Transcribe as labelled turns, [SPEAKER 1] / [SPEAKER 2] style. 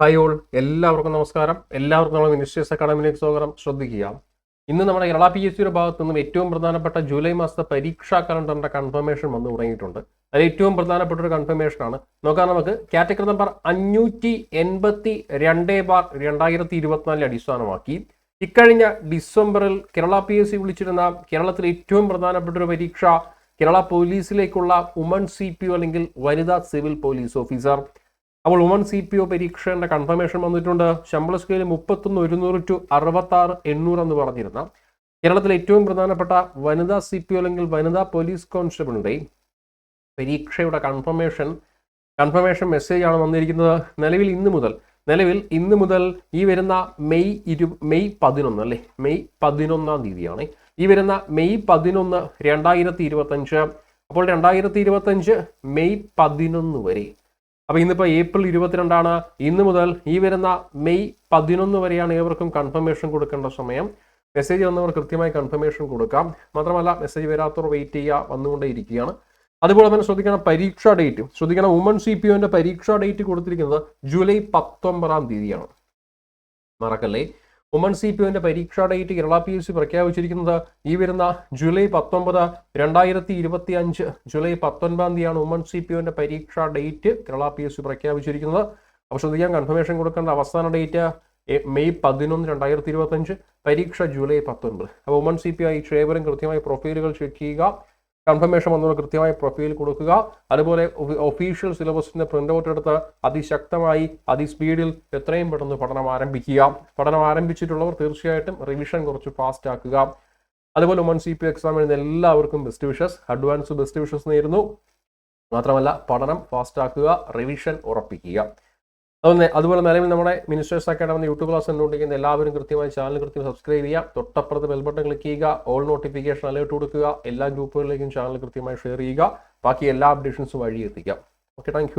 [SPEAKER 1] Hi all എല്ലാവർക്കും നമസ്കാരം. എല്ലാവർക്കും നമ്മുടെ മിനിസ്റ്റേഴ്സ് അക്കാഡമിയിലേക്ക് സ്വാഗതം. ശ്രദ്ധിക്കുക. ഇന്ന് നമ്മുടെ കേരള പി എസ് സിയുടെ ഭാഗത്തു നിന്നും ഏറ്റവും പ്രധാനപ്പെട്ട ജൂലൈ മാസത്തെ പരീക്ഷാ കലണ്ടറിന്റെ കൺഫർമേഷൻ വന്നു തുടങ്ങിയിട്ടുണ്ട്. അതിൽ ഏറ്റവും പ്രധാനപ്പെട്ട ഒരു കൺഫർമേഷൻ ആണ്. നോക്കാം നമുക്ക്. കാറ്റഗറി നമ്പർ അഞ്ഞൂറ്റി എൺപത്തി രണ്ട് ബാർ രണ്ടായിരത്തി ഇരുപത്തിനാലിൽ അടിസ്ഥാനമാക്കി ഇക്കഴിഞ്ഞ ഡിസംബറിൽ കേരള പി എസ് സി വിളിച്ചിരുന്ന കേരളത്തിലെ ഏറ്റവും പ്രധാനപ്പെട്ട ഒരു പരീക്ഷ കേരള പോലീസിലേക്കുള്ള ഉമൺ സി പി അല്ലെങ്കിൽ വനിതാ സിവിൽ പോലീസ് ഓഫീസർ അപ്പോൾ വുമൺ സി പി ഒ പരീക്ഷയുടെ കൺഫർമേഷൻ വന്നിട്ടുണ്ട്. ശമ്പള സ്കെയിൽ മുപ്പത്തൊന്ന് ഒരുന്നൂറ് ടു അറുപത്തി ആറ് എണ്ണൂറ് എന്ന് പറഞ്ഞിരുന്ന കേരളത്തിലെ ഏറ്റവും പ്രധാനപ്പെട്ട വനിതാ സി പി ഒ അല്ലെങ്കിൽ വനിതാ പോലീസ് കോൺസ്റ്റബിളിന്റെ പരീക്ഷയുടെ കൺഫർമേഷൻ കൺഫർമേഷൻ മെസ്സേജ് ആണ് വന്നിരിക്കുന്നത്. നിലവിൽ ഇന്ന് മുതൽ നിലവിൽ ഇന്ന് മുതൽ ഈ വരുന്ന മെയ് ഇരു മെയ് പതിനൊന്ന് അല്ലേ? മെയ് പതിനൊന്നാം തീയതിയാണ്. ഈ വരുന്ന മെയ് പതിനൊന്ന് രണ്ടായിരത്തി ഇരുപത്തഞ്ച്. അപ്പോൾ രണ്ടായിരത്തി ഇരുപത്തഞ്ച് മെയ് പതിനൊന്ന് വരെ അപ്പോൾ ഇന്നിപ്പോൾ ഏപ്രിൽ ഇരുപത്തിരണ്ടാണ്. ഇന്ന് മുതൽ ഈ വരുന്ന മെയ് പതിനൊന്ന് വരെയാണ് ഏവർക്കും കൺഫർമേഷൻ കൊടുക്കേണ്ട സമയം. മെസ്സേജ് വന്നവർ കൃത്യമായി കൺഫർമേഷൻ കൊടുക്കാം. മാത്രമല്ല മെസ്സേജ് വരാത്തവർ വെയിറ്റ് ചെയ്യുക വന്നുകൊണ്ടേ ഇരിക്കുകയാണ് അതുപോലെ തന്നെ ശ്രദ്ധിക്കണം പരീക്ഷാ ഡേറ്റ് ശ്രദ്ധിക്കണം വുമൺ സി പി ഒന്റെ പരീക്ഷാ ഡേറ്റ് കൊടുത്തിരിക്കുന്നത് ജൂലൈ പത്തൊമ്പതാം തീയതിയാണ്. മറക്കല്ലേ? വുമൺ സി പി ഒന്റെ പരീക്ഷാ date Kerala P S C പ്രഖ്യാപിച്ചിരിക്കുന്നത് ഈ വരുന്ന ജൂലൈ പത്തൊമ്പത് രണ്ടായിരത്തി ഇരുപത്തി അഞ്ച് ജൂലൈ പത്തൊൻപതാം തീയതിയാണ് വുമൺ സി പി ഒന്റെ പരീക്ഷാ date Kerala P S C പ്രഖ്യാപിച്ചിരിക്കുന്നത്. അപ്പോൾ ശ്രദ്ധിക്കാൻ കൺഫർമേഷൻ കൊടുക്കേണ്ട അവസാന ഡേറ്റ് മെയ് പതിനൊന്ന് രണ്ടായിരത്തി ഇരുപത്തഞ്ച് പരീക്ഷ ജൂലൈ പത്തൊൻപത്. അപ്പോൾ വുമൺ സി പി ഐ ക്ഷേപരം കൃത്യമായി പ്രൊഫൈലുകൾ ചെക്ക് ചെയ്യുക. കൺഫർമേഷൻ വന്നുള്ള കൃത്യമായി പ്രൊഫൈൽ കൊടുക്കുക. അതുപോലെ ഒഫീഷ്യൽ സിലബസിന്റെ പ്രിന്റ് ഔട്ട് എടുത്ത് അതിശക്തമായി അതിസ്പീഡിൽ എത്രയും പെട്ടെന്ന് പഠനം ആരംഭിക്കുക. പഠനം ആരംഭിച്ചിട്ടുള്ളവർ തീർച്ചയായിട്ടും റിവിഷൻ കുറച്ച് ഫാസ്റ്റ് ആക്കുക. അതുപോലെ ഉമൻ സി പി എക്സാം എഴുതുന്ന എല്ലാവർക്കും best wishes advance best wishes നേരുന്നു. മാത്രമല്ല പഠനം ഫാസ്റ്റ് ആക്കുക റിവിഷൻ ഉറപ്പിക്കുക. അതുപോലെ അതുപോലെ നിലവിൽ നമ്മുടെ മിനിസ്റ്റേഴ്സ് അക്കാഡമി യൂട്യൂബ് ക്ലാസ് കണ്ടുകൊണ്ടിരിക്കുന്ന എല്ലാവരും കൃത്യമായി ചാനൽ കൃത്യം സബ്സ്ക്രൈബ് ചെയ്യുക. തൊട്ടപ്പുറത്ത് ബെൽബട്ടൺ ക്ലിക്ക് ചെയ്യുക. ഓൾ നോട്ടിഫിക്കേഷൻ അലേർട്ട് കൊടുക്കുക. എല്ലാ ഗ്രൂപ്പുകളിലേക്കും ചാനൽ കൃത്യമായി ഷെയർ ചെയ്യുക. ബാക്കി എല്ലാ അപ്ഡേഷൻസും വഴി എത്തിക്കാം ഓക്കെ താങ്ക്